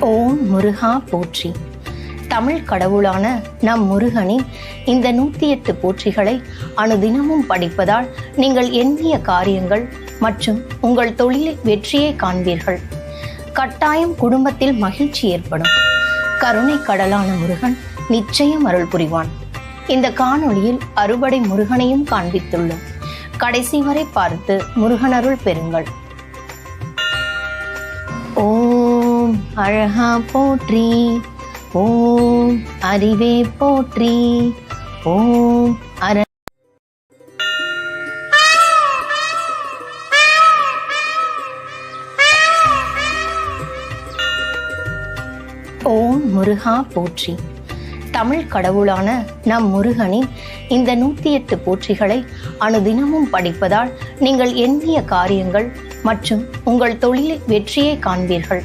ஓம் முருகா போற்றி. தமிழ் கடவுளான நம் முருகனின் இந்த நூத்தி எட்டு போற்றிகளை அனுதினமும் படிப்பதால் நீங்கள் எண்ணிய காரியங்கள் மற்றும் உங்கள் தொழிலில் வெற்றியை காண்பீர்கள். கட்டாயம் குடும்பத்தில் மகிழ்ச்சி ஏற்படும். கருணை கடலான முருகன் நிச்சயம் அருள் புரிவான். இந்த காணொளியில் அறுபடை முருகனையும் காண்பித்துள்ளோம். கடைசி வரை பார்த்து முருகன் அருள் பெறுங்கள். ஓம் அழகா போற்றி. ஓம் அறிவே போற்றி. ஓம் அர ஓம் முருகா போற்றி. தமிழ் கடவுளான நம் முருகனின் இந்த நூத்தி எட்டு போற்றிகளை அனுதினமும் படிப்பதால் நீங்கள் எண்ணிய காரியங்கள் மற்றும் உங்கள் தொழிலில் வெற்றியை காண்பீர்கள்.